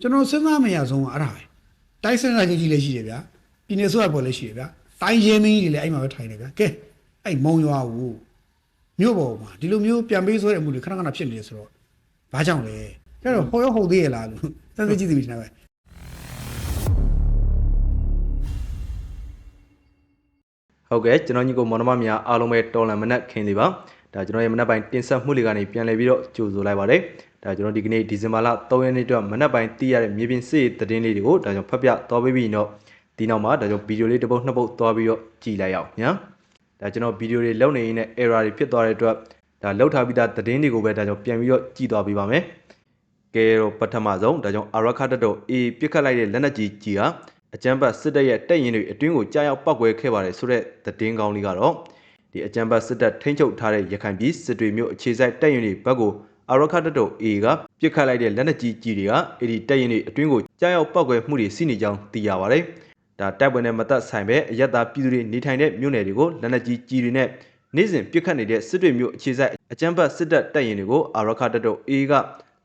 ကျွန်တော်စဉ်းစားမရဆုံးကအဲ့ဒါပဲတိုင်းစင်တာကြီးကြီးလည်းရှိတယ်ဗျာပြည်နယ်ဆိုရပေါ်လည်းရှိတယ်ဗျာတိုင်းရင်းမင်းကြီးတွေလည်းအဲ့မှာပဲထိုင်နေဗျာကဲအဲ့မုံရွာကိုမြို့ပေါ်မှာဒီလိုမျိုးပြန်ပေးဆွဲတဲ့အမှုတွေခဏခဏဖြစ်နေတယ်ဆိုတော့ဘာကြောင့်လဲကျတော့ဟောရဟုတ်သေးရလားလို့သတိကြည့်သိပြီထင်တယ်ဗျဟုတ်ကဲ့ကျွန်တော်ညီကိုမောင်နှမများအားလုံးပဲတော်လန်မနက်ခင်းလေးပါဒါကျွန်တော်ရဲ့မနက်ပိုင်းတင်ဆက်မှုလေးကနေပြန်လည်ပြီးတော့ကြိုဆိုလိုက်ပါတယ်ဒါကျွန်တော်ဒီကနေ့ဒီဇင်ဘာလ3ရက်နေ့အတွက်မနက်ပိုင်းသိရတဲ့မြေပြင်စစ်ရေးသတင်းလေးတွေကိုဒါကြောင့်ဖတ်ပြသွားပေးပြီးတော့ဒီနောက်မှာဒါကြောင့်ဗီဒီယိုလေးတစ်ပုတ်နှစ်ပုတ်သွားပြီးတော့ကြည့်လိုက်အောင်ညာဒါကျွန်တော်ဗီဒီယိုတွေလုံနေရင်းနဲ့ error တွေဖြစ်သွားတဲ့အတွက်ဒါလောက်ထားပြီးသားသတင်းတွေကိုပဲဒါကြောင့်ပြန်ပြီးတော့ကြည့်သွားပေးပါမယ်ကဲတော့ပထမဆုံးဒါကြောင့်အာရခတ်တော် A ပြစ်ခတ်လိုက်တဲ့လက်နက်ကြီးကြီးဟာအကြမ်းဖက်စစ်တပ်ရဲ့တပ်ရင်တွေအတွင်းကိုကြားရောက်ပောက်ကွဲခဲ့ပါတယ်ဆိုတဲ့သတင်းကောင်းလေးကတော့ဒီအကြမ်းဖက်စစ်တပ်ထိန်းချုပ်ထားတဲ့ရခိုင်ပြည်စစ်တွေမျိုးအခြေစိုက်တပ်ရင်တွေဘက်ကို အာရခတ်တော် A ကပြစ်ခတ်လိုက်တဲ့လက်နက်ကြီးကြီးတွေကအဲ့ဒီတပ်ရင်တွေအတွင်းကိုကြားရောက်ပောက်ကွဲမှုတွေရှိနေကြောင်းသိရပါတယ်ဒါတိုက်ပွဲနဲ့မသက်ဆိုင်ပဲအယက်သားပြည်သူတွေနေထိုင်တဲ့မြို့နယ်တွေကိုလက်နက်ကြီးကြီးတွေနဲ့နေ့စဉ်ပြစ်ခတ်နေတဲ့စစ်တွေမျိုးအခြေစိုက်အကြမ်းဖက်စစ်တပ်တပ်ရင်တွေကိုအာရခတ်တော် A က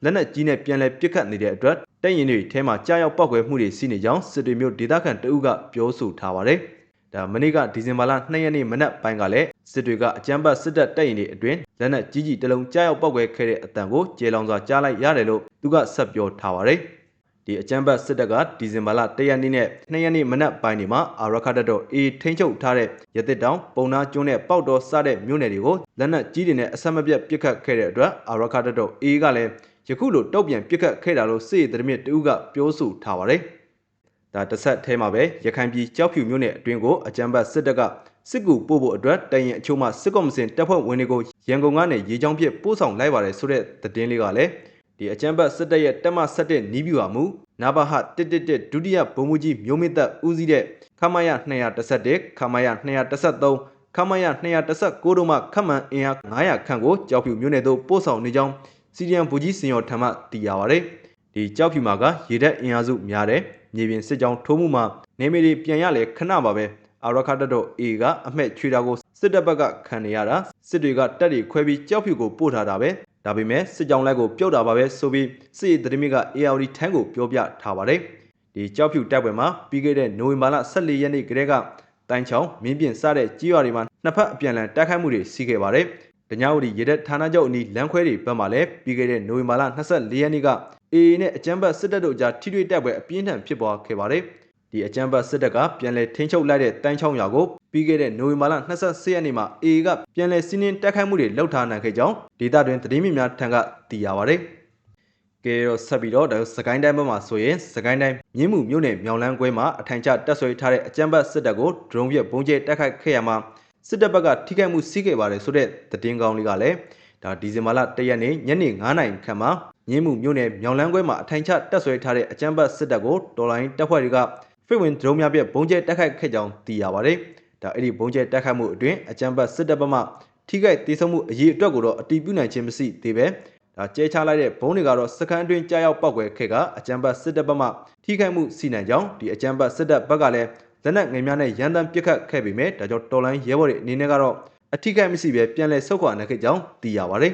လက်နက်ကြီးနဲ့ပြန်လည်ပစ်ခတ်နေတဲ့အတွက်တပ်ရင်တွေထဲမှာကြားရောက်ပောက်ကွဲမှုတွေရှိနေကြောင်းစစ်တွေမျိုးဒေသခံတအုပ်ကပြောဆိုထားပါတယ်။ဒါမနေ့ကဒီဇင်ဘာလ2ရက်နေ့မနက်ပိုင်းကလည်းစစ်တွေကအကြမ်းဖက်စစ်တပ်တပ်ရင်တွေအတွင်း လက်နက်ကြီးကြီးတစ်လုံးကြားရောက်ပောက်ကွဲခဲ့တဲ့အတန်ကိုကျေလောင်စွာကြားလိုက်ရတယ်လို့သူကဆက်ပြောထားပါတယ်။ဒီအကြမ်းဖက်စစ်တပ်ကဒီဇင်ဘာလ1ရက်နေ့နဲ့2ရက်နေ့မနက်ပိုင်းတွေမှာအာရခတ်တပ်တော် A ထိန်းချုပ်ထားတဲ့ရသစ်တောင်ပုံနာကျွန်းနဲ့ပေါက်တော်စတဲ့မြို့နယ်တွေကိုလက်နက်ကြီးတွေနဲ့အဆက်မပြတ်ပစ်ခတ်ခဲ့တဲ့အတွက်အာရခတ်တပ်တော် A ကလည်းယခုလိုတုတ်ပြန်ပစ်ခတ်ခဲ့တာလို့စစ်ရေးသတင်းမြစ်တဦးကပြောဆိုထားပါတယ်။ဒါတစ်ဆက်ထဲမှာပဲရခိုင်ပြည်ကြောက်ဖြူမြို့နယ်အတွင်းကိုအကြမ်းဖက်စစ်တပ်က စစ်ကူပို့ဖို့အတွက်တရင်အချို့မှစစ်ကော်မရှင်တပ်ဖွဲ့ဝင်တွေကိုရန်ကုန်ကနေရေချောင်းပြပို့ဆောင်လိုက်ပါတယ်ဆိုတဲ့သတင်းလေးကလည်းဒီအကြမ်းဖက်စစ်တပ်ရဲ့တက်မဆက်တဲ့နီးပြူဟာမူနာဘာဟ111ဒုတိယဗိုလ်မှူးကြီးမျိုးမင်းသက်ဦးစီးတဲ့ခမရ211ခမရ213ခမရ219တို့မှခန့်မှန်အင်အား900ခန့်ကိုကြောက်ဖြူမြို့နယ်သို့ပို့ဆောင်နေကြောင်းစီဒီယန်ဘူကြီးစင်ရော်ထံမှသိရပါဗျ။ဒီကြောက်ဖြူမှာကရေတပ်အင်အားစုများတယ်။မြေပြင်စစ်ကြောင်းထိုးမှုမှာနေမီတွေပြန်ရလဲခဏပါပဲ။ အာရခတ်တပ်တော် A ကအမှဲ့ချွေတာကိုစစ်တပ်ဘက်ကခံနေရတာစစ်တွေကတပ်တွေခွဲပြီးကြောက်ဖြူကိုပို့ထားတာပဲ။ဒါပေမဲ့စစ်ကြောင်းလိုက်ကိုပြုတ်တာပါပဲဆိုပြီးစစ်ရေးသတင်းမြစ်က ARD ထန်းကိုပြောပြထားပါတယ်။ဒီကြောက်ဖြူတိုက်ပွဲမှာပြီးခဲ့တဲ့နိုဝင်ဘာလ14ရက်နေ့ကတည်းကတိုင်ချောင်းမင်းပြင်စတဲ့ကြီးရွာတွေမှာနှစ်ဖက်အပြန်အလှန်တိုက်ခိုက်မှုတွေရှိခဲ့ပါတယ်။ဒညဝတီရေတပ်ဌာနချုပ်အနီးလမ်းခွဲတွေဘက်မှလည်းပြီးခဲ့တဲ့နိုဝင်ဘာလ24ရက်နေ့က AA နဲ့အကြမ်းဖက်စစ်တပ်တို့ကြားထိတွေ့တိုက်ပွဲအပြင်းထန်ဖြစ်ပွားခဲ့ပါတယ်။ ဒီအကြမ်းဖက်စစ်တပ်ကပြန်လည်ထိန်းချုပ်လိုက်တဲ့တန်းချောင်းရွာကိုပြီးခဲ့တဲ့နိုဝင်ဘာလ24ရက်နေ့မှာ AA ကပြန်လည်စီးနင်းတိုက်ခိုက်မှုတွေလှုပ်ထားနိုင်ခဲ့ကြောင်းဒေသတွင်သတင်းမြစ်များထံကသိရပါတယ်။ကဲတော့ဆက်ပြီးတော့ဒါစကိုင်းတိုင်းဘက်မှာဆိုရင်စကိုင်းတိုင်းမြင်းမှုမြို့နယ်မြောင်လန်းကွဲမှာအထိုင်ချတက်ဆွဲထားတဲ့အကြမ်းဖက်စစ်တပ်ကိုဒရုန်းပြဘုံကျဲတိုက်ခိုက်ခဲ့ရမှာစစ်တပ်ဘက်ကထိခိုက်မှုစီးခဲ့ပါတယ်ဆိုတဲ့သတင်းကောင်းလေးကလည်းဒါဒီဇင်ဘာလ1ရက်နေ့ညနေ9:00နာရီခန့်မှာမြင်းမှုမြို့နယ်မြောင်လန်းကွဲမှာအထိုင်ချတက်ဆွဲထားတဲ့အကြမ်းဖက်စစ်တပ်ကိုတော်လိုင်းတပ်ဖွဲ့တွေက ဖိတ်ဝင်ဒရုန်းများပြဘုံကျဲတိုက်ခိုက်ခဲ့ကြောင်းသိရပါတယ်။ဒါအဲ့ဒီဘုံကျဲတိုက်ခိုက်မှုအတွင်းအကြမ်းဖက်စစ်တပ်ဘက်မှထိခိုက်ဒေဆုံးမှုအရေးအတွက်ကိုတော့အတီးပြုနိုင်ခြင်းမရှိသေးပဲ။ဒါကျဲချလိုက်တဲ့ဘုံတွေကတော့စကန်အတွင်းကြားရောက်ပောက်ကွယ်ခဲ့ကအကြမ်းဖက်စစ်တပ်ဘက်မှထိခိုက်မှုစီနိုင်ကြောင်းဒီအကြမ်းဖက်စစ်တပ်ဘက်ကလည်းလက်နက်ငယ်များနဲ့ရန်တမ်းပစ်ခတ်ခဲ့ပေမဲ့ဒါကြောင့်တော်လိုင်းရဲဘော်တွေအနေနဲ့ကတော့အထိခိုက်မရှိပဲပြန်လည်ဆုတ်ခွာနိုင်ခဲ့ကြောင်းသိရပါတယ်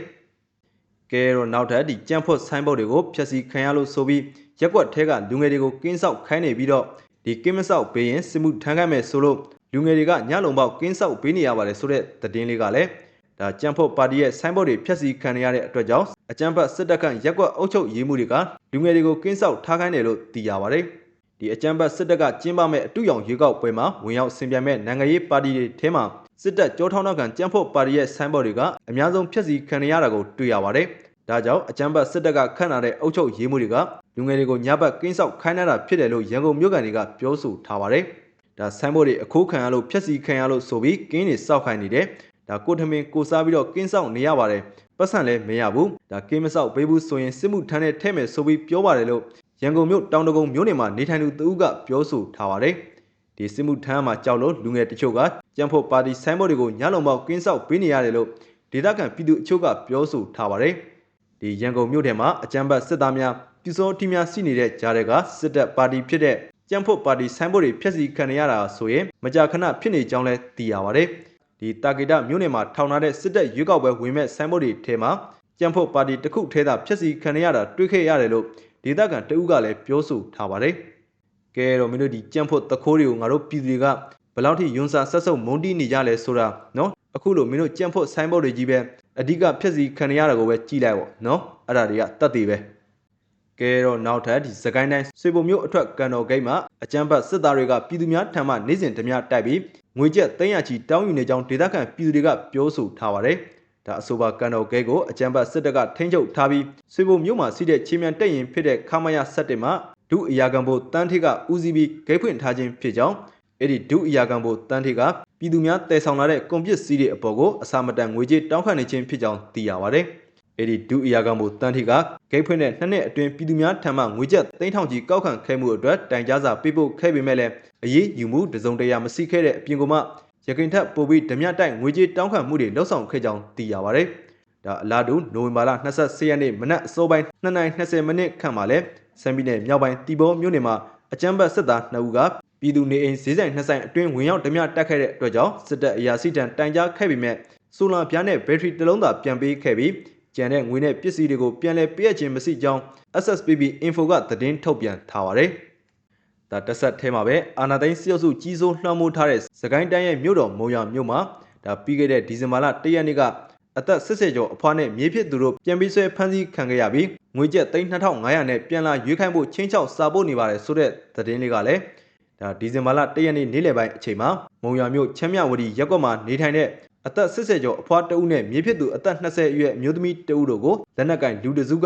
။ကဲတော့နောက်ထပ်ဒီကြံ့ဖွတ်ဆိုင်းဘုတ်တွေကိုဖျက်ဆီးခံရလို့ဆိုပြီးရက်ကွက်ထဲကလူငယ်တွေကိုကင်းဆောက်ခိုင်းနေပြီးတော့ ဒီကင်းမဆောက်ပေးရင်စစ်မှုထမ်းခိုင်းမယ်ဆိုလို့လူငယ်တွေကညလုံပေါက်ကင်းဆောက်ပေးနေရပါတယ်ဆိုတဲ့သတင်းလေးကလည်းဒါကြံ့ဖွတ်ပါတီရဲ့ဆိုင်းဘုတ်တွေဖျက်ဆီးခံရတဲ့အတွက်ကြောင့်အကြံဖတ်စစ်တပ်ကရက်ကွက်အုပ်ချုပ်ရေးမှုတွေကလူငယ်တွေကိုကင်းဆောက်ထားခိုင်းတယ်လို့သိရပါတယ်။ဒီအကြံဖတ်စစ်တပ်ကကျင်းပမဲ့အတူရောင်ရွေးကောက်ပွဲမှာဝင်ရောက်ဆင်ပြိုင်မဲ့နိုင်ငံရေးပါတီတွေထဲမှာစစ်တပ်ကြောထောင်းနောက်ခံကြံ့ဖို့ပါတီရဲ့ဆိုင်းဘော်တွေကအများဆုံးဖျက်ဆီးခံရတာကိုတွေ့ရပါတယ်။ဒါကြောင့်အကြံဖတ်စစ်တပ်ကခန့်ထားတဲ့အုပ်ချုပ်ရေးမှုတွေက လူငယ်တွေကိုညဘက်ကင်းဆောက်ခိုင်းတာဖြစ်တယ်လို့ရန်ကုန်မြို့ကန်တွေကပြောဆိုထားပါတယ်။ဒါဆိုင်းဘော်တွေအခိုးခံရလို့ဖျက်ဆီးခံရလို့ဆိုပြီးကင်းတွေစောက်ခိုင်းနေတယ်။ဒါကိုထမင်းကိုစားပြီးတော့ကင်းဆောက်နေရပါတယ်။ပတ်စံလည်းမရဘူး။ဒါကင်းမဆောက်ပေးဘူးဆိုရင်စစ်မှုထမ်းတဲ့ထဲ့မယ်ဆိုပြီးပြောပါတယ်လို့ရန်ကုန်မြို့တောင်တကုံမြို့နယ်မှာနေထိုင်သူတဦးကပြောဆိုထားပါတယ်။ဒီစစ်မှုထမ်းမှာကြောက်လို့လူငယ်တချို့ကကြံဖို့ပါတီဆိုင်းဘုတ်တွေကိုညလုံပေါက်ကင်းဆောက်ပေးနေရတယ်လို့ဒေသခံပြည်သူအချို့ကပြောဆိုထားပါတယ်။ဒီရန်ကုန်မြို့ထဲမှာအကြမ်းဖက်စစ်သားများ ပြူစောတိများစီနေတဲ့ကြားတွေကစစ်တပ်ပါတီဖြစ်တဲ့ကြံဖို့ပါတီဆိုင်းဘုတ်တွေဖျက်ဆီးခံရတာဆိုရင်မကြာခဏဖြစ်နေကြောင်းလည်းသိရပါတယ်။ဒီတာဂီတာမြို့နယ်မှာထောင်ထားတဲ့စစ်တပ်ရွေးကောက်ပွဲဝင်မဲ့ဆိုင်းဘုတ်တွေထဲမှာကြံဖို့ပါတီတစ်ခုထဲသာဖျက်ဆီးခံရတာတွေ့ခဲ့ရတယ်လို့ဒေသခံတအုပ်ကလည်းပြောဆိုထားပါတယ်။ကဲတော့မင်းတို့ဒီကြံ့ဖို့တခိုးတွေကိုငါတို့ပြည်သူတွေကဘယ်လောက်ထိယွန်းစာဆက်ဆုပ်မုန်းတီးနေကြလဲဆိုတာနော်အခုလိုမင်းတို့ကြံ့ဖို့ဆိုင်းဘုတ်တွေကြီးပဲအဓိကဖြက်စီခံရတာကိုပဲကြည်လိုက်ပေါ့နော်အဲ့ဒါတွေကတတ်သေးပဲ ကဲတော့နောက်ထပ်ဒီစကိုင်းတိုင်းစေပုံမျိုးအထွတ်ကန်တော်ဂိတ်မှာအကြမ်းဖက်စစ်သားတွေကပြည်သူများထံမှနေစဉ်ဓမြတိုက်ပြီးငွေကျပ်300ချီတောင်းယူနေကြောင်းဒေသခံပြည်သူတွေကပြောဆိုထားပါတယ်ဒါအဆိုပါကန်တော်ဂိတ်ကိုအကြမ်းဖက်စစ်တပ်ကထိန်းချုပ်ထားပြီးစေပုံမျိုးမှာစီးတဲ့ချင်းမြန်တက်ရင်ဖြစ်တဲ့ခမရ7မှာဒုအရာခံဘိုတန်းထိကဦးစီးပြီးဂိတ်ဖွင့်ထားခြင်းဖြစ်ကြောင်းအဲ့ဒီဒုအရာခံဘိုတန်းထိကပြည်သူများတည်ဆောင်လာတဲ့ကွန်ပျူတာစီးတွေအပေါ်ကိုအစာမတန်ငွေကြေးတောင်းခံနေခြင်းဖြစ်ကြောင်းသိရပါတယ်။ အဲ့ဒီဒုအရာခံဘိုတန်းထိကဂိတ်ဖွင့်တဲ့နှစ်နှစ်အတွင်းပြည်သူများထံမှငွေကျပ်3000ကြီးကောက်ခံခဲ့မှုအတွက်တိုင်ကြားစာပေးပို့ခဲ့ပေမဲ့လည်းအရေးယူမှုတစုံတရာမရှိခဲ့တဲ့အပြင်ကမှရခိုင်ထက်ပိုပြီးဓမြတိုက်ငွေကြေးတောင်းခံမှုတွေလှုပ်ဆောင်ခဲ့ကြောင်းသိရပါတယ်။ဒါအလားတူနိုဝင်ဘာလ24ရက်နေ့မနက်အစောပိုင်း2:20မိနစ်ခန့်မှာလဲစံပြည်နယ်မြောက်ပိုင်းတီဘောမြို့နယ်မှာအကြမ်းဖက်စစ်သား2ဦးကပြည်သူနေအိမ်ဈေးဆိုင်နှစ်ဆိုင်အတွင်းဝင်ရောက်ဓမြတက်ခဲ့တဲ့အတွက်ကြောင့်စစ်တပ်အရာရှိတန်းတိုင်ကြားခဲ့ပေမဲ့ဆိုလာပြားနဲ့ဘက်ထရီတစ်လုံးသာပြန်ပေးခဲ့ပြီး ကျန်တဲ့ငွေနဲ့ပစ္စည်းတွေကိုပြန်လည်ပေးအပ်ခြင်းမရှိကြောင်း SSPB Info ကသတင်းထုတ်ပြန်ထားပါတယ်။ဒါတက်ဆက်ထဲမှာပဲအာနာသိန်းစစ်အုပ်စုကြီးစိုးလွှမ်းမိုးထားတဲ့စကိုင်းတိုင်းရဲ့မြို့တော်မုံရမြို့မှာဒါပြီးခဲ့တဲ့ဒီဇင်ဘာလ၁ရက်နေ့ကအသက်80ကျော်အဖွားနဲ့မြေဖြစ်သူတို့ပြန်ပြီးဆွဲဖမ်းဆီးခံခဲ့ရပြီးငွေကျပ်3500နဲ့ပြန်လာရွေးခိုင်းဖို့ချင်းချောက်စာပို့နေပါတယ်ဆိုတဲ့သတင်းလေးကလည်းဒါဒီဇင်ဘာလ၁ရက်နေ့နေ့လယ်ပိုင်းအချိန်မှာမုံရမြို့ချမ်းမြဝတီရက်ကွက်မှာနေထိုင်တဲ့ အသက်80ကျော်အဖွားတဦးနဲ့မြေဖြစ်သူအသက်20အရွယ်အမျိုးသမီးတဦးတို့ကိုလက်နက်ကင်လူတစုက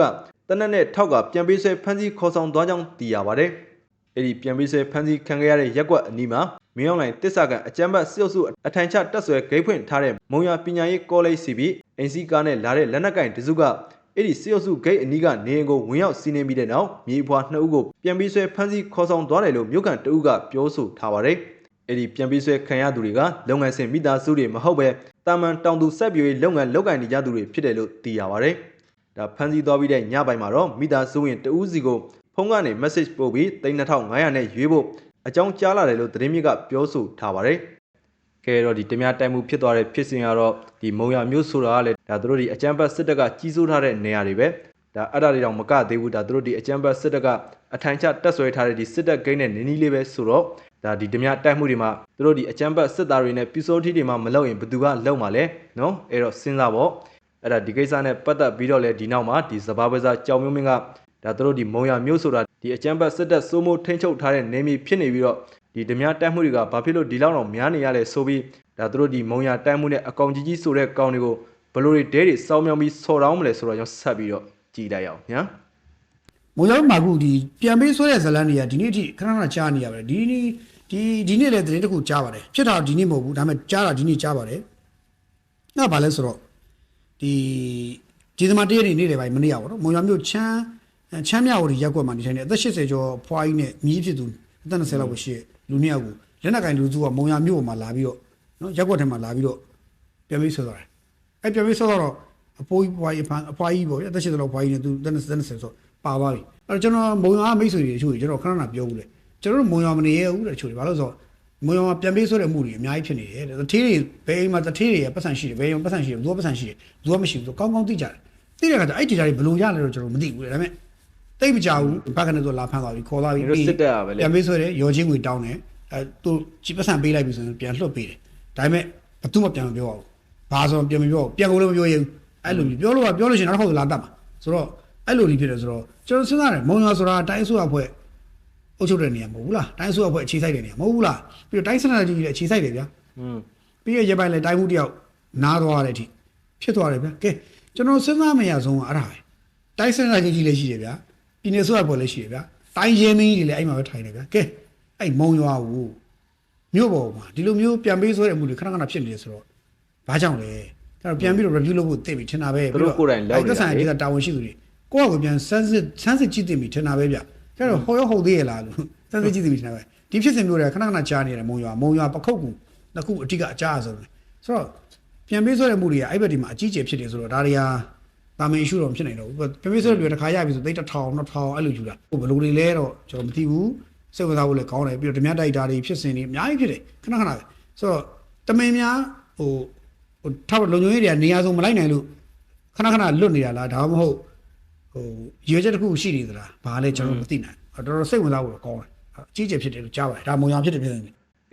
တနက်နဲ့ထောက်ကပြန်ပေးဆွဲဖမ်းဆီးခေါ်ဆောင်သွားကြောင်းသိရပါတယ်။အဲ့ဒီပြန်ပေးဆွဲဖမ်းဆီးခံခဲ့ရတဲ့ရက်ကွက်အနီးမှာမင်းအောင်လိုင်တစ္ဆာကန်အကြမ်းဖက်စစ်အုပ်စုအထိုင်ချတက်ဆွဲဂိတ်ဖွင့်ထားတဲ့မုံရပညာရေးကောလိပ်စီပြီးအင်စီကားနဲ့လာတဲ့လက်နက်ကင်တစုကအဲ့ဒီစစ်အုပ်စုဂိတ်အနီးကနေအိမ်ကိုဝင်ရောက်စီးနင်းပြီးတဲ့နောက်မြေဖွားနှစ်ဦးကိုပြန်ပြီးဆွဲဖမ်းဆီးခေါ်ဆောင်သွားတယ်လို့မြို့ကန်တဦးကပြောဆိုထားပါတယ်။ အဲ့ဒီပြန်ပြီးဆွဲခံရသူတွေကလုပ်ငန်းစဉ်မိသားစုတွေမဟုတ်ပဲတာမန်တောင်သူဆက်ပြွေလုပ်ငန်းလုပ်ကိုင်နေကြသူတွေဖြစ်တယ်လို့သိရပါတယ်။ဒါဖမ်းဆီးသွားပြီးတဲ့ညပိုင်းမှာတော့မိသားစုဝင်တဦးစီကိုဖုန်းကနေ message ပို့ပြီး3500နဲ့ရွေးဖို့အကြောင်းကြားလာတယ်လို့သတင်းမြစ်ကပြောဆိုထားပါတယ်။ကဲတော့ဒီတမများတိုက်မှုဖြစ်သွားတဲ့ဖြစ်စဉ်ကတော့ဒီမုံရမျိုးဆိုတာကလည်းဒါတို့ဒီအကြမ်းဖက်စစ်တပ်ကကြီးစိုးထားတဲ့နေရာတွေပဲဒါအဲ့ဒါတွေတော့မကသေးဘူးဒါတို့ဒီအကြမ်းဖက်စစ်တပ်ကအထိုင်ချတက်ဆွဲထားတဲ့ဒီစစ်တပ်ဂိမ်းနဲ့နင်းနီးလေးပဲဆိုတော့ ဒါဒီဓမြတိုက်မှုတွေမှာတို့ဒီအကြမ်းဖက်စစ်သားတွေနဲ့ပြူစောထီတွေမှာမလောက်ရင်ဘယ်သူကလောက်မှာလဲနော်အဲ့တော့စဉ်းစားပေါ့အဲ့ဒါဒီကိစ္စနဲ့ပတ်သက်ပြီးတော့လေဒီနောက်မှာဒီစဘာပဇာကြောင်မျိုးမင်းကဒါတို့ဒီမုံရမျိုးဆိုတာဒီအကြမ်းဖက်စစ်တပ်စိုးမိုးထိန်းချုပ်ထားတဲ့နေမြေဖြစ်နေပြီးတော့ဒီဓမြတိုက်မှုတွေကဘာဖြစ်လို့ဒီလောက်တော့များနေရလဲဆိုပြီးဒါတို့ဒီမုံရတိုက်မှုနဲ့အကောင်ကြီးကြီးဆိုတဲ့ကောင်တွေကိုဘလို့တွေဒဲတွေစောင်းမြောင်းပြီးဆော်တောင်းမလဲဆိုတော့ကျွန်တော်ဆက်ပြီးတော့ကြည်လိုက်အောင်ညာမုံရောက်မှာခုဒီပြန်ပေးဆွဲတဲ့ဇလန်းတွေကဒီနေ့အထိခဏခဏကြားနေရပါတယ်ဒီနေ့ ဒီဒီနေ့လည်းသတင်းတစ်ခုကြားပါတယ်ဖြစ်တာဒီနေ့မဟုတ်ဘူးဒါပေမဲ့ကြားတာဒီနေ့ကြားပါတယ်အဲ့ဒါဘာလဲဆိုတော့ဒီဒီသမားတရက်နေနေတယ်ပိုင်းမနေ့ကပေါ့နော်မုံရမြို့ချမ်းချမ်းမြဝတီရက်ကွက်မှာနေထိုင်နေအသက်80ကျော်ဖွားကြီးနဲ့မြည်ဖြစ်သူအသက်20လောက်ပဲရှိတဲ့လူနှစ်ယောက်ကိုလက်နက်ကင်လူစုကမုံရမြို့ပေါ်မှာလာပြီးတော့နော်ရက်ကွက်ထဲမှာလာပြီးတော့ပြန်ပြီးဆွဲသွားတယ်အဲ့ပြန်ပြီးဆွဲတော့အဖိုးကြီးဖွားကြီးအဖန်အဖွားကြီးပေါ့အသက်80လောက်ဖွားကြီးနဲ့သူအသက်20ဆိုပါသွားပြီအဲ့တော့ကျွန်တော်မုံရမိတ်ဆွေတွေအချို့ကျွန်တော်ခဏခဏပြောဘူးလေ ကျွန်တော်တို့မုံရမနေရဘူးတဲ့ချို့တွေဘာလို့ဆိုတော့မုံရမှာပြန်ပေးဆွဲတဲ့မှုတွေအများကြီးဖြစ်နေတယ်တထေးတွေဘယ်အိမ်မှာတထေးတွေပတ်စံရှိတယ်ဘယ်အိမ်မှာပတ်စံရှိတယ်ဘယ်သူကပတ်စံရှိတယ်ဘယ်သူကမရှိဘူးဆိုကောင်းကောင်းသိကြတယ်သိတဲ့အခါကျအဲ့ဒီ data တွေဘယ်လိုရလဲတော့ကျွန်တော်မသိဘူးလေဒါပေမဲ့တိတ်မကြဘူးဘက်ကနေဆိုလာဖမ်းသွားပြီခေါ်သွားပြီတို့စစ်တပ်ကပဲလေပြန်ပေးဆွဲတယ်ရောချင်းငွေတောင်းတယ်အဲသူကြည်ပတ်စံပေးလိုက်ပြီဆိုရင်ပြန်လွှတ်ပေးတယ်ဒါပေမဲ့ဘသူမှပြန်မပြောပါဘူးဘာဆိုတော့ပြန်မပြောဘူးပြန်ကုန်လည်းမပြောရဘူးအဲ့လိုမျိုးပြောလို့ကပြောလို့ရှိရင်နောက်တစ်ခါလာတတ်မှာဆိုတော့အဲ့လိုကြီးဖြစ်တယ်ဆိုတော့ကျွန်တော်စဉ်းစားတယ်မုံရွာဆိုတာတိုင်းဆိုရဖွဲ့ အုပ်ချုပ်တဲ့နေရာမဟုတ်ဘူးလားတိုင်းဆိုရဖွဲ့အခြေစိုက်တဲ့နေရာမဟုတ်ဘူးလားပြီးတော့တိုင်းစနစ်ကြီးကြီးလည်းအခြေစိုက်တယ်ဗျာอืมပြီးရရပိုင်းလဲတိုင်းမှုတယောက်နားသွားတဲ့အထိဖြစ်သွားတယ်ဗျာကဲကျွန်တော်စဉ်းစားမရဆုံးကအဲ့ဒါပဲတိုင်းစနစ်ကြီးကြီးလည်းရှိတယ်ဗျာပြည်နယ်ဆိုရဖွဲ့လည်းရှိတယ်ဗျာတိုင်းရင်းမင်းကြီးတွေလည်းအဲ့မှာပဲထိုင်နေဗျာကဲအဲ့မုံရွာကိုမြို့ပေါ်မှာဒီလိုမျိုးပြန်ပေးဆွဲတဲ့အမှုတွေခဏခဏဖြစ်နေတယ်ဆိုတော့ဘာကြောင့်လဲအဲ့တော့ပြန်ပြီးတော့ review လုပ်ဖို့သိပြီထင်တာပဲသူတို့ကိုယ်တိုင်လုပ်နေတာသက်ဆိုင်ရာဒေသတာဝန်ရှိသူတွေကိုယ့်အကိုပြန်စမ်းစစ်စမ်းစစ်ကြည့်သိပြီထင်တာပဲဗျ အဲ့တော့ဟောရဟုတ်သေးရလားလို့စမ်းစစ်ကြည့်သိပြီထင်တာပဲဒီဖြစ်စဉ်မျိုးတွေကခဏခဏကြားနေရတယ်မုံရွာမုံရွာပခုတ်ကူနှစ်ခုအတိကအကြားအဆုံးပဲဆိုတော့ပြန်ပေးဆွဲတဲ့မှုတွေကအဲ့ဘက်ဒီမှာအကြီးကျယ်ဖြစ်တယ်ဆိုတော့ဒါတွေဟာတာမင် issue တော့မဖြစ်နိုင်တော့ဘူးပြန်ပေးဆွဲတဲ့လူတွေတစ်ခါရပြီဆိုသိတစ်ထောင်နှစ်ထောင်အဲ့လိုယူတာဟိုဘယ်လိုတွေလဲတော့ကျွန်တော်မသိဘူးစိတ်ဝင်စားဖို့လည်းကောင်းတယ်ပြီးတော့ဓမြတိုက်တာတွေဖြစ်စဉ်တွေအများကြီးဖြစ်တယ်ခဏခဏပဲဆိုတော့တမင်များဟိုဟိုထောက်လုံခြုံရေးတွေကနေရာဆုံးမလိုက်နိုင်လို့ခဏခဏလွတ်နေတာလားဒါမှမဟုတ် ဟိုရွေးချက်တစ်ခုရှိနေသလားဘာလဲကျွန်တော်မသိနိုင်တော်တော်စိတ်ဝင်စားဖို့တော့ကောင်းတယ်အကြီးကျယ်ဖြစ်တယ်လို့ကြားပါတယ်ဒါမုံရဖြစ်တယ်ဖြစ်တယ်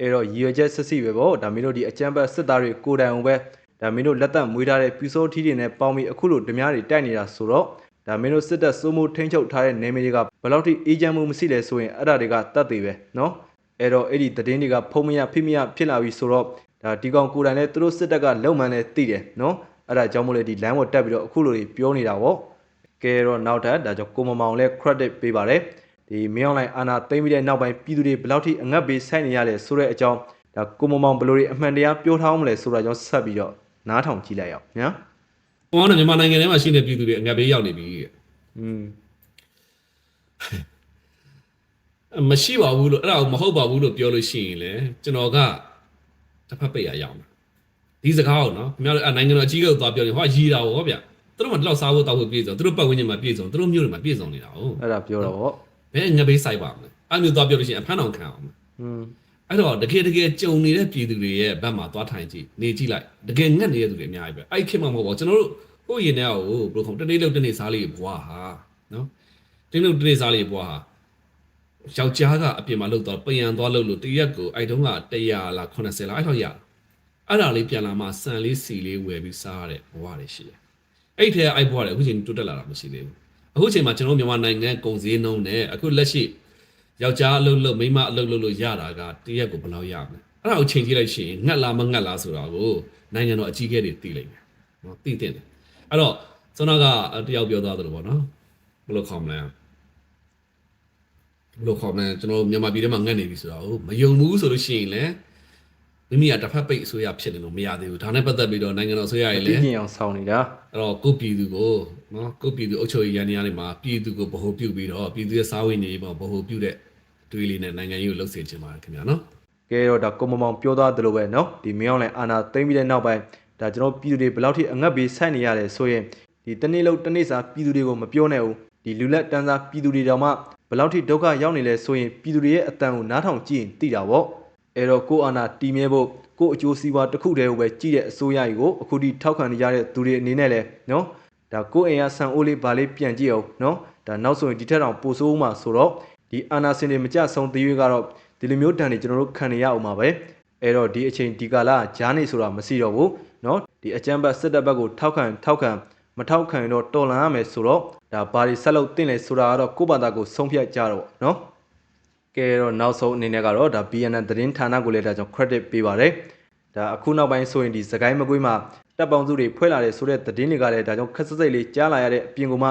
အဲ့တော့ရွေးချက်စစ်စီပဲပေါ့ဒါမင်းတို့ဒီအကြမ်းဖက်စစ်သားတွေကိုတိုင်အောင်ပဲဒါမင်းတို့လက်သက်မွေးထားတဲ့ပြူစိုးထီးတွေနဲ့ပေါင်းပြီးအခုလိုဓမြတွေတိုက်နေတာဆိုတော့ဒါမင်းတို့စစ်တပ်စိုးမိုးထိန်းချုပ်ထားတဲ့နေမြေတွေကဘယ်လောက်ထိအေးချမ်းမှုမရှိလဲဆိုရင်အဲ့ဒါတွေကတတ်သေးပဲနော်အဲ့တော့အဲ့ဒီတည်င်းတွေကဖုံးမရဖိမရဖြစ်လာပြီဆိုတော့ဒါဒီကောင်ကိုယ်တိုင်လည်းသူတို့စစ်တပ်ကလုံမှန်းလဲသိတယ်နော်အဲ့ဒါကြောင့်မို့လဲဒီလမ်းပေါ်တက်ပြီးတော့အခုလိုတွေပြောနေတာပေါ့ ကဲတော့နောက်ထပ်ဒါကြောင့်ကိုမမောင်လဲ credit ပေးပါတယ်ဒီမင်းအွန်လိုင်းအာနာသိမ့်ပြီးတဲ့နောက်ပိုင်းပြည်သူတွေဘယ်လောက်ထိအငတ်ပေးဆိုင်နေရလဲဆိုတဲ့အကြောင်းဒါကိုမမောင်ဘယ်လိုတွေအမှန်တရားပြောထားအောင်မလဲဆိုတာကြောင့်ဆက်ပြီးတော့နားထောင်ကြည့်လိုက်အောင်ညာ။ဟောတော့မြန်မာနိုင်ငံထဲမှာရှိတဲ့ပြည်သူတွေအငတ်ဘေးရောက်နေပြီတဲ့อืม။မရှိပါဘူးလို့အဲ့ဒါကိုမဟုတ်ပါဘူးလို့ပြောလို့ရှိရင်လေကျွန်တော်ကတစ်ဖက်ပိတ်ရရောက်မှာ။ဒီစကားကိုနော်ခင်ဗျားတို့အဲ့နိုင်ငံတော်အကြီးအကဲကိုသွားပြောရင်ဟောရီတာဟောဗျ။ သူတို့မှဒီလောက်စားဖို့တောက်ဖို့ပြည့်စုံသူတို့ပတ်ဝန်းကျင်မှာပြည့်စုံသူတို့မျိုးတွေမှာပြည့်စုံနေတာဟုတ်အဲ့ဒါပြောတော့ဗော။ဘယ်ငတ်ဘေးဆိုင်ပါမလဲ။အဲ့မျိုးသွားပြောလို့ရှိရင်အဖမ်းအောင်ခံအောင်မယ်อืม။အဲ့တော့တကယ်တကယ်ကြုံနေတဲ့ပြည်သူတွေရဲ့ဘက်မှာသွားထိုင်ကြည့်နေကြည့်လိုက်တကယ်ငတ်နေတဲ့သူတွေအများကြီးပဲအဲ့ခေတ်မှာမဟုတ်ပါဘူးကျွန်တော်တို့ဟိုရင်ထဲကိုဘယ်လိုခေါ်တနေ့လောက်တနေ့စားလေးဘွားဟာနော်တနေ့လောက်တနေ့စားလေးဘွားဟာယောက်ျားကအပြင်မှာလှုပ်တော့ပယံသွားလှုပ်လို့တရက်ကိုအဲ့တုန်းက100လား80လားအဲ့တော့ရအဲ့ဒါလေးပြန်လာမှစံလေးစီလေးဝယ်ပြီးစားရတဲ့ဘဝတွေရှိတယ် အဲ့ထဲအဲ့ဘဝတွေအခုချိန်တိုးတက်လာတာမရှိသေးဘူးအခုချိန်မှာကျွန်တော်မြန်မာနိုင်ငံကုန်စည်နှုန်းနဲ့အခုလက်ရှိယောက်ျားအလုပ်လုပ်မိန်းမအလုပ်လုပ်လို့ရတာကတရက်ကိုဘယ်လောက်ရမလဲအဲ့ဒါကိုချိန်ကြည့်လိုက်ရှင်ငတ်လားမငတ်လားဆိုတာကိုနိုင်ငံတော်အကြီးအကဲတွေသိလိမ့်မယ်နော်သိတဲ့တယ်အဲ့တော့ကျွန်တော်ကတယောက်ပြောသွားသလိုပေါ့နော်ဘယ်လိုခေါ်မလဲဘယ်လိုခေါ်မလဲကျွန်တော်မြန်မာပြည်ထဲမှာငတ်နေပြီဆိုတာကိုမယုံဘူးဆိုလို့ရှိရင်လည်း မိမိကတစ်ဖက်ပိတ်အစိုးရဖြစ်နေလို့မရသေးဘူးဒါနဲ့ပတ်သက်ပြီးတော့နိုင်ငံတော်အစိုးရတွေလည်းပြည်အောင်ဆောင်နေတာအဲ့တော့ကိုပြည်သူကိုနော်ကိုပြည်သူအုပ်ချုပ်ရေးရန်နေရာတွေမှာပြည်သူကိုဗဟိုပြုပြီးတော့ပြည်သူရဲ့စားဝတ်နေရေးပေါ်ဗဟိုပြုတဲ့တွေးလေးနဲ့နိုင်ငံရေးကိုလှုပ်ဆင်ခြင်းပါတယ်ခင်ဗျာနော်ကဲတော့ဒါကိုမမောင်ပြောသွားသလိုပဲနော်ဒီမင်းအောင်လည်းအာနာသိမ့်ပြီးတဲ့နောက်ပိုင်းဒါကျွန်တော်ပြည်သူတွေဘယ်လောက်ထိအငတ်ပြီးဆက်နေရတယ်ဆိုရင်ဒီတနေ့လုံးတနေ့စာပြည်သူတွေကိုမပြောနဲ့ဘူးဒီလူလက်တန်းစားပြည်သူတွေတောင်မှဘယ်လောက်ထိဒုက္ခရောက်နေလဲဆိုရင်ပြည်သူတွေရဲ့အတန်ကိုနားထောင်ကြည့်ရင်သိတာပေါ့ အဲ့တော့ကိုအာနာတီမြဲဖို့ကိုအကျိုးစီးပွားတစ်ခုတည်းကိုပဲကြည့်တဲ့အစိုးရကြီးကိုအခုထိထောက်ခံနေကြတဲ့သူတွေအနေနဲ့လဲเนาะဒါကိုအိမ်ရဆန်အိုးလေးဗာလေးပြန်ကြည့်အောင်เนาะဒါနောက်ဆိုရင်ဒီထက်တောင်ပိုဆိုးမှဆိုတော့ဒီအာနာစင်တွေမကြဆုံးသေးရွေးကတော့ ဒီလိုမျိုးတန်တွေကျွန်တော်တို့ခံနေရအောင်ပါပဲအဲ့တော့ဒီအချိန်ဒီကာလဂျားနေဆိုတာမရှိတော့ဘူးเนาะဒီအကြမ်းဖက်စစ်တပ်ဘက်ကိုထောက်ခံထောက်ခံမထောက်ခံရင်တော့တော်လန်ရမယ်ဆိုတော့ဒါဘာတွေဆက်လုပ်တင်လဲဆိုတာကတော့ကိုယ့်ဘာသာကိုဆုံးဖြတ်ကြတော့เนาะ ကဲတော့နောက်ဆုံးအနေနဲ့ကတော့ဒါ BNN သတင်းဌာနကိုလည်းဒါကြောင့် credit ပေးပါတယ်ဒါအခုနောက်ပိုင်းဆိုရင်ဒီစကိုင်းမကွေးမှာတပ်ပေါင်းစုတွေဖွဲ့လာတယ်ဆိုတဲ့သတင်းတွေကလည်းဒါကြောင့်ခက်စစိတ်လေးကြားလာရတဲ့အပြင်ကမှ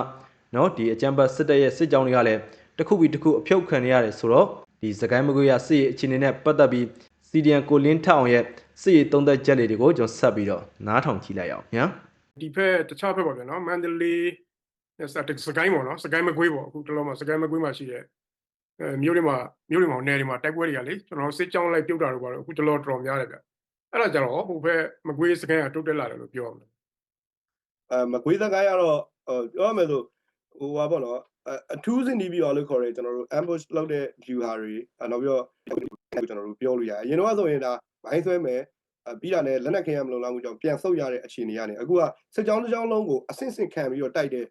နော်ဒီအကြံပတ်စစ်တပ်ရဲ့စစ်ကြောင်းတွေကလည်းတစ်ခုပြီးတစ်ခုအဖြုတ်ခံရတယ်ဆိုတော့ဒီစကိုင်းမကွေးရစစ်ရေးအခြေအနေနဲ့ပတ်သက်ပြီးစီဒီယန်ကိုလင်းထောင်ရဲ့စစ်ရေးသုံးသက်ချက်လေးတွေကိုကျွန်တော်ဆက်ပြီးတော့နားထောင်ကြည့်လိုက်အောင်ညာဒီဖက်တခြားဖက်ပါဗျာနော်မန္တလေးစတဲ့စကိုင်းပေါ့နော်စကိုင်းမကွေးပေါ့အခုတလုံးမှာစကိုင်းမကွေးမှာရှိတဲ့ မြို့တွေမှာမြို့တွေမှာနယ်တွေမှာတိုက်ပွဲတွေကလေကျွန်တော်စစ်ကြောင်းလိုက်ပြုတ်တာတော့ပါတော့အခုတလောတော်များတယ်ဗျအဲ့ဒါကြတော့ဟိုဖက်မကွေးစကိုင်းကတုတ်တက်လာတယ်လို့ပြောရမှာအဲမကွေးသကိုင်းကတော့ဟိုပြောရမယ်ဆိုဟိုဟာပေါ့နော်အအထူးစင်ဒီပြီးတော့လို့ခေါ်ရဲကျွန်တော်တို့ ambush လုပ်တဲ့ view ဟာတွေအဲနောက်ပြီးတော့ကျွန်တော်တို့ပြောလို့ရတယ်အရင်တော့ဆိုရင်ဒါဘိုင်းဆွဲမယ်အပြီးတာနဲ့လက်နက်ခဲရမလုံလောက်မှုကြောင့်ပြန်ဆုတ်ရတဲ့အခြေအနေကနေအခုကစစ်ကြောင်းတစ်ကြောင်းလုံးကိုအဆင့်ဆင့်ခံပြီးတော့တိုက်တဲ့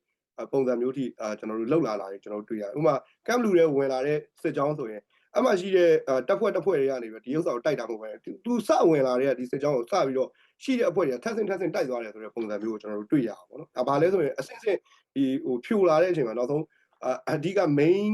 ပုံစံမျိုးထိအာကျွန်တော်တို့လှုပ်လာလာတယ်ကျွန်တော်တို့တွေ့ရတယ်ဥပမာကမ်ဘလူတွေဝင်လာတဲ့စစ်ကြောင်းဆိုရင်အမှရှိတဲ့တပ်ဖွဲ့တပ်ဖွဲ့တွေကနေပြီးဒီဥစ္စာကိုတိုက်တာမဟုတ်ပဲသူစဝင်လာတဲ့ဒီစစ်ကြောင်းကိုစပြီးတော့ရှိတဲ့အဖွဲ့တွေကထပ်ဆင့်ထပ်ဆင့်တိုက်သွားတယ်ဆိုတဲ့ပုံစံမျိုးကိုကျွန်တော်တို့တွေ့ရအောင်ပေါ့နော်။ဒါဘာလဲဆိုရင်အစစ်စစ်ဒီဟိုဖြိုလာတဲ့အချိန်မှာနောက်ဆုံးအအဓိက main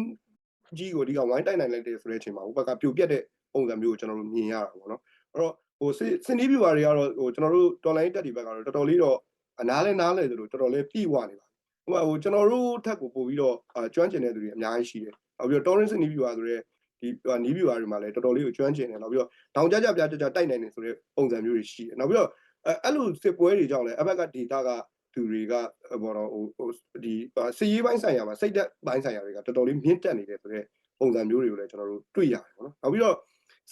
ကြီးကိုအဓိကဝိုင်းတိုက်နိုင်လိုက်တယ်ဆိုတဲ့အချိန်မှာဟိုဘက်ကပြိုပြက်တဲ့ပုံစံမျိုးကိုကျွန်တော်တို့မြင်ရတာပေါ့နော်။အဲ့တော့ဟိုစစ်စင်ဒီဗျူဟာတွေကတော့ဟိုကျွန်တော်တို့ online တက်ဒီဘက်ကတော့တော်တော်လေးတော့အနားလဲနားလဲဆိုလို့တော်တော်လေးပြည့်ဝနေပါ ဟိုဟိုကျွန်တော်တို့ထက်ကိုပို့ပြီးတော့အကျွမ်းကျင်တဲ့သူတွေအများကြီးရှိတယ်။နောက်ပြီးတော့ torrent စင်ဒီဗျူဟာဆိုတဲ့ဒီနီးဗျူဟာတွေမှာလည်းတော်တော်လေးကိုကျွမ်းကျင်တယ်နောက်ပြီးတော့တောင်ကြကြပြကြကြတိုက်နိုင်တယ်ဆိုတဲ့ပုံစံမျိုးတွေရှိတယ်။နောက်ပြီးတော့အဲအဲ့လိုစစ်ပွဲတွေကြောင့်လည်းအဘက်က data ကသူတွေကဘောတော့ဟိုဟိုဒီစစ်ရေးပိုင်းဆိုင်ရာမှာစိတ်သက်ပိုင်းဆိုင်ရာတွေကတော်တော်လေးမြင့်တက်နေတယ်ဆိုတော့ပုံစံမျိုးတွေကိုလည်းကျွန်တော်တို့တွေ့ရတယ်ပေါ့နော်နောက်ပြီးတော့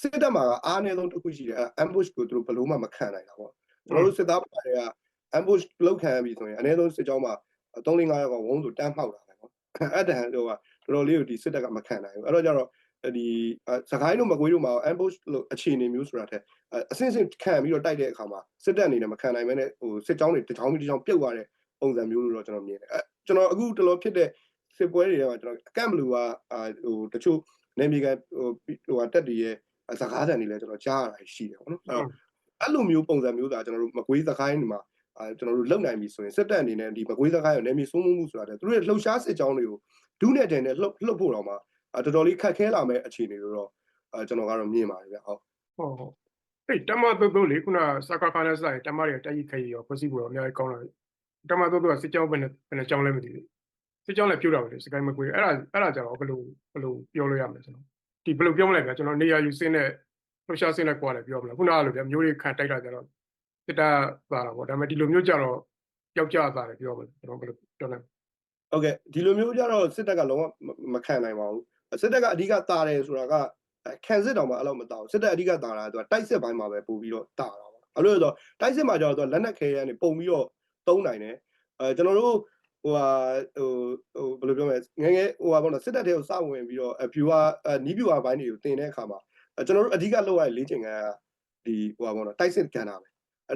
စစ်တပ်မှာကအားနည်းဆုံးတစ်ခုရှိတယ်အဲ ambush ကိုသူတို့ဘယ်လို့မှမခံနိုင်တာပေါ့ကျွန်တော်တို့စစ်သားတွေက ambush လောက်ခံရပြီဆိုရင်အနည်းဆုံးစစ်ကြောင်းမှာ 3 5ရောက်ကဝုန်းဆိုတန်းမှောက်လာတယ်ပေါ့အဲ့တန်ဟိုကတော်တော်လေးကိုဒီစစ်တပ်ကမခံနိုင်ဘူးအဲ့တော့ကျတော့ဒီစကိုင်းတို့မကွေးတို့မှာ ambush လို့အခြေအနေမျိုးဆိုတာတဲ့အဆင့်ဆင့်ခံပြီးတော့တိုက်တဲ့အခါမှာစစ်တပ်အနေနဲ့မခံနိုင်မဲနဲ့ဟိုစစ်ကြောင်းတွေတစ်ချောင်းပြီးတစ်ချောင်းပြုတ်သွားတဲ့ပုံစံမျိုးလို့တော့ကျွန်တော်မြင်တယ်အဲကျွန်တော်အခုတလောဖြစ်တဲ့စစ်ပွဲတွေထဲမှာကျွန်တော်အကန့်ဘလူကအာဟိုတချို့နေမြေကန်ဟိုဟိုတက်တည်ရဲ့စကားသံတွေလည်းကျွန်တော်ကြားရတာရှိတယ်ပေါ့နော်အဲ့တော့အဲ့လိုမျိုးပုံစံမျိုးသာကျွန်တော်တို့မကွေးစကိုင်းတွေမှာ အာကျွန်တော်တို့လုံနိုင်ပြီဆိုရင်စစ်တပ်အနေနဲ့ဒီမကွေးစကိုင်းရဲ့နေမြေစိုးမိုးမှုဆိုတာတဲ့သူတို့ရဲ့လှုပ်ရှားစစ်ကြောင်းတွေကိုဒုနဲ့တဲ့နဲ့လှုပ်လှုပ်ဖို့တော့မှအာတော်တော်လေးခက်ခဲလာမဲ့အခြေအနေတွေတော့အာကျွန်တော်ကတော့မြင်ပါတယ်ဗျဟုတ်ဟုတ်ဟုတ်အေးတမသုတ်သုတ်လေခုနစကားခါနဲ့ဆိုင်တမတွေတိုက်ရိုက်ခိုက်ရောဖွဲ့စည်းဖို့တော့အများကြီးကောင်းလာတယ်တမသုတ်သုတ်ကစစ်ကြောင်းပဲနဲ့ဘယ်နဲ့ကြောင်းလဲမသိဘူးစစ်ကြောင်းလည်းပြုတ်တာပဲလေစကိုင်းမကွေးအဲ့ဒါအဲ့ဒါကြတော့ဘယ်လိုဘယ်လိုပြောလို့ရမလဲကျွန်တော်ဒီဘယ်လိုပြောမလဲဗျာကျွန်တော်နေရာယူစင်းတဲ့လှရှားစင်းတဲ့ကွာလည်းပြောမလားခုနကလိုဗျာမျိုးတွေခံတိုက်တာကြတော့ စစ်တာပါတာပေါ့ဒါပေမဲ့ဒီလိုမျိုးကြတော့ယောက်ျားသားတယ်ပြောမလဲကျွန်တော်ဘယ်လိုပြောလဲဟုတ်ကဲ့ဒီလိုမျိုးကြတော့စစ်တပ်ကလုံးဝမခံနိုင်ပါဘူးစစ်တပ်ကအဓိကတာတယ်ဆိုတာကခံစစ်တောင်မှအဲ့လိုမတာဘူးစစ်တပ်အဓိကတာတာကသူကတိုက်စစ်ပိုင်းမှာပဲပို့ပြီးတော့တာတာပါအဲ့လိုဆိုတော့တိုက်စစ်မှာကျတော့သူကလက်နက်ခဲရန်တွေပုံပြီးတော့တုံးနိုင်တယ်အဲကျွန်တော်တို့ဟိုဟာဟိုဟိုဘယ်လိုပြောမလဲငယ်ငယ်ဟိုဟာပေါ့နော်စစ်တပ်တွေကိုစဝင်ပြီးတော့ viewer နီး viewer ဘိုင်းတွေကိုတင်တဲ့အခါမှာကျွန်တော်တို့အဓိကလုပ်ရတဲ့လေ့ကျင့်ခန်းကဒီဟိုဟာပေါ့နော်တိုက်စစ်ကန်တာပဲ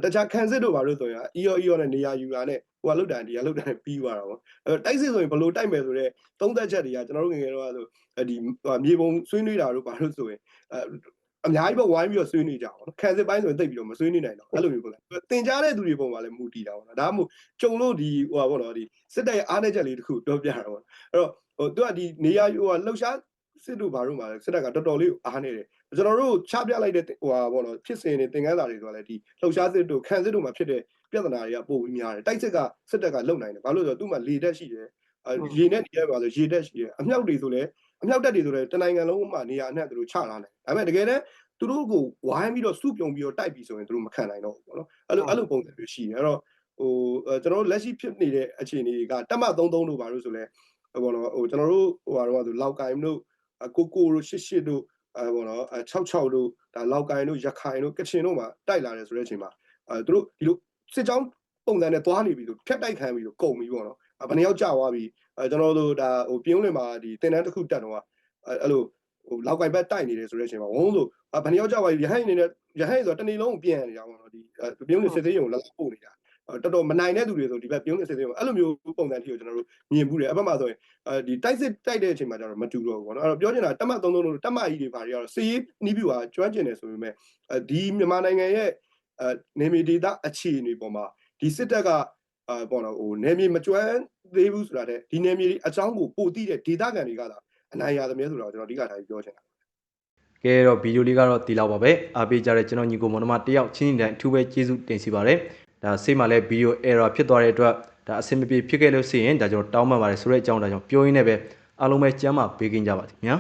တခြားခံစစ်တို့ဘာလို့ဆိုရင် EO EO နဲ့နေရာယူတာနဲ့ဟိုကလုတ်တန်ဒီကလုတ်တန်ပြီးသွားတာပေါ့အဲတိုက်စစ်ဆိုရင်ဘယ်လိုတိုက်မယ်ဆိုတော့သုံးသက်ချက်တွေကကျွန်တော်တို့ငယ်ငယ်တော့ဆိုဒီမြေပုံဆွေးနွေးတာတို့ဘာလို့ဆိုရင်အဲအများကြီးပဲဝိုင်းပြီးတော့ဆွေးနွေးကြအောင်နော်ခံစစ်ပိုင်းဆိုရင်တိတ်ပြီးတော့မဆွေးနွေးနိုင်တော့အဲ့လိုမျိုးပေါ့လေတင်ကြားတဲ့သူတွေပုံမှာလည်းမူတည်တာပေါ့နော်ဒါမှမဟုတ်ကြုံလို့ဒီဟိုပါပေါ့နော်ဒီစစ်တပ်ရဲ့အားနည်းချက်လေးတစ်ခုပြောပြတာပေါ့အဲ့တော့ဟိုသူကဒီနေရာဟိုလှုပ်ရှားစစ်တို့ဘာလို့မှာစစ်တပ်ကတော်တော်လေးအားနေတယ် ကျွန်တော်တို့ချပြလိုက်တဲ့ဟိုပါပေါ့နော်ဖြစ်စဉ်တွေသင်ခန်းစာတွေဆိုတာလည်းဒီလှုပ်ရှားစစ်တို့ခံစစ်တို့မှာဖြစ်တဲ့ပြဿနာတွေကပိုပြီးများတယ်တိုက်စစ်ကစစ်တပ်ကလုံနိုင်တယ်ဘာလို့လဲဆိုတော့သူ့မှာလေတက်ရှိတယ်ရေနဲ့နေရပါဆိုရေတက်ရှိတယ်အမြောက်တွေဆိုလည်းအမြောက်တက်တွေဆိုလည်းတနိုင်ငံလုံးမှာနေရာအနှံ့သူတို့ချလာတယ်ဒါပေမဲ့တကယ်တမ်းသူတို့ကိုဝိုင်းပြီးတော့စုပြုံပြီးတော့တိုက်ပြီးဆိုရင်သူတို့မခံနိုင်တော့ဘူးပေါ့နော်အဲ့လိုအဲ့လိုပုံစံမျိုးရှိတယ်အဲ့တော့ဟိုကျွန်တော်တို့လက်ရှိဖြစ်နေတဲ့အခြေအနေကတက်မ33တို့ဘာလို့ဆိုလဲဟိုပေါ့နော်ဟိုကျွန်တော်တို့ဟိုဟာတော့ဆိုလောက်ကိုင်တို့ကိုကိုတို့ရှစ်ရှစ်တို့ အဲပေါ့နော်66တို့ဒါလောက်ကိုင်တို့ရခိုင်တို့ကချင်တို့မှာတိုက်လာတယ်ဆိုတဲ့အချိန်မှာအဲသူတို့ဒီလိုစစ်ကြောင်းပုံစံနဲ့သွားနေပြီလို့ဖြတ်တိုက်ခံပြီးတော့ကုန်ပြီပေါ့နော်ဘယ်နှယောက်ကြာသွားပြီအဲကျွန်တော်တို့ဒါဟိုပြင်းဝင်မှာဒီတင်တန်းတစ်ခုတက်တော့အဲ့လိုဟိုလောက်ကိုင်ဘက်တိုက်နေတယ်ဆိုတဲ့အချိန်မှာဝုန်းဆိုဘယ်နှယောက်ကြာသွားပြီရဟိုင်းနေနဲ့ရဟိုင်းဆိုတော့တနေ့လုံးပြန်နေတာပေါ့နော်ဒီပြင်းဝင်စစ်သေးရုံလက်ပို့နေတာ တော်တော်မနိုင်တဲ့သူတွေဆိုဒီဘက်ပြုံးနေစစ်သေးရုံအဲ့လိုမျိုးပုံစံမျိုးကျွန်တော်တို့မြင်မှုတယ်အဘက်မှာဆိုရင်အဲဒီတိုက်စစ်တိုက်တဲ့အချိန်မှာကျတော့မတူတော့ဘူးပေါ့နော်အဲ့တော့ပြောချင်တာတက်မ33လို့တက်မကြီးတွေဘာတွေကတော့စီးနီးပြူဟာကျွမ်းကျင်တယ်ဆိုပေမဲ့အဲဒီမြန်မာနိုင်ငံရဲ့အဲနေမီဒေတာအခြေအနေပေါ်မှာဒီစစ်တပ်ကအာပေါ့နော်ဟိုနေမီမကျွမ်းသေးဘူးဆိုတာတဲ့ဒီနေမီအကြောင်းကိုပို့သိတဲ့ဒေတာကန်တွေကသာအနိုင်ရသမျှဆိုတော့ကျွန်တော်အဓိကထားပြီးပြောချင်တာကဲတော့ဗီဒီယိုလေးကတော့ဒီလောက်ပါပဲအားပေးကြတဲ့ကျွန်တော်ညီကိုမောင်နှမတယောက်ချင်းချင်းတိုင်းအထူးပဲကျေးဇူးတင်စီပါတယ် ဒါစိတ်မှလည်းဗီဒီယို error ဖြစ်သွားတဲ့အတွက်ဒါအဆင်မပြေဖြစ်ခဲ့လို့ရှိရင်ဒါကျွန်တော်တောင်းပန်ပါတယ်ဆိုတဲ့အကြောင်းဒါကြောင့်ပြောရင်းနဲ့ပဲအားလုံးပဲကျမ်းမာပေးကင်းကြပါသည်ခင်ဗျာ